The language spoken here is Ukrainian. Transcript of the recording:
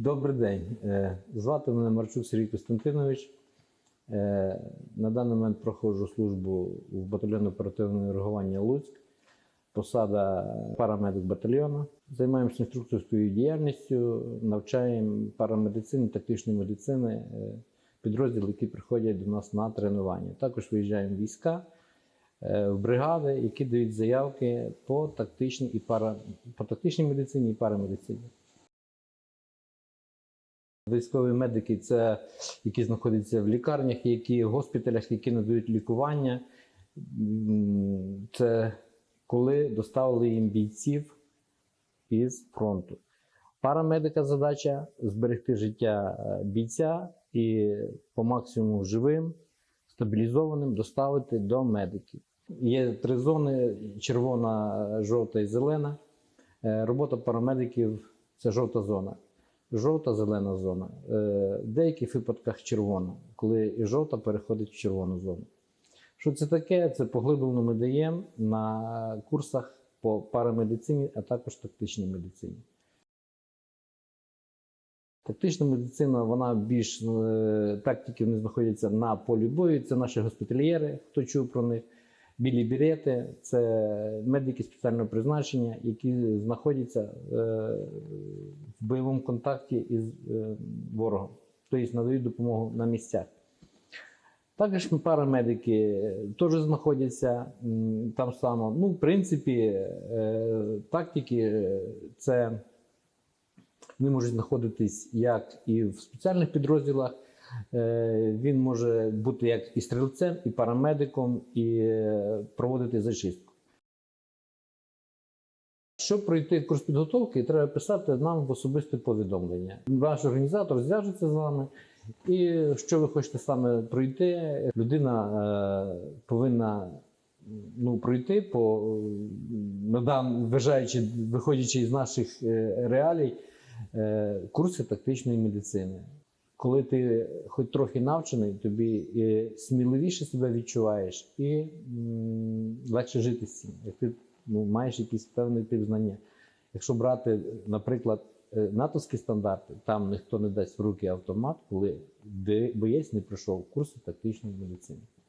Добрий день. Е, Звати мене Марчук Сергій Костянтинович. Е, На даний момент проходжу службу в батальйоні оперативного реагування Луцьк. Посада парамедик батальйону. Займаємося інструкторською діяльністю, навчаємо парамедицини, тактичної медицини, е, підрозділи, які приходять до нас на тренування. Також виїжджаємо війська, в бригади, які дають заявки по тактичній і пара, по тактичній медицині і парамедицині. Військові медики це які знаходяться в лікарнях, які в госпіталях, які надають лікування. Це коли доставили їм бійців із фронту. Парамедика задача зберегти життя е, бійця і по максимуму живим, стабілізованим доставити до медиків. Є три зони: червона, жовта і зелена. Е, Робота парамедиків це жовта зона. Жовта зелена зона. Е, В деяких випадках червона, коли і жовта переходить в червону зону. Що це таке? Це поглиблено ми даємо на курсах по парамедицині, а також тактичній медицині. Тактична медицина, вона більш е, тактики вони знаходяться на полі бою. Це наші госпітальєри, хто чув про них. Білі бірети це медики спеціального призначення, які знаходяться е, в бойовому контакті із е, ворогом, тобто надають допомогу на місцях. Також парамедики теж знаходяться там само. Ну, в принципі, е, тактики е, це вони можуть знаходитись як і в спеціальних підрозділах. Е, Він може бути як і стрільцем, і парамедиком, і е, проводити зачистку. Щоб пройти курс підготовки, треба писати нам в особисте повідомлення. Ваш організатор зв'яжеться з вами, і що ви хочете саме пройти, людина е, повинна ну, пройти по надам, вважаючи, виходячи із наших е, реалій, е, курси тактичної медицини. Коли ти хоч трохи навчений, тобі сміливіше себе відчуваєш і м, легше жити з цим. Ну, маєш якийсь певний тип знання. Якщо брати, наприклад, е, натовські стандарти, там ніхто не дасть в руки автомат, коли боєць не пройшов курсу тактичної медицини.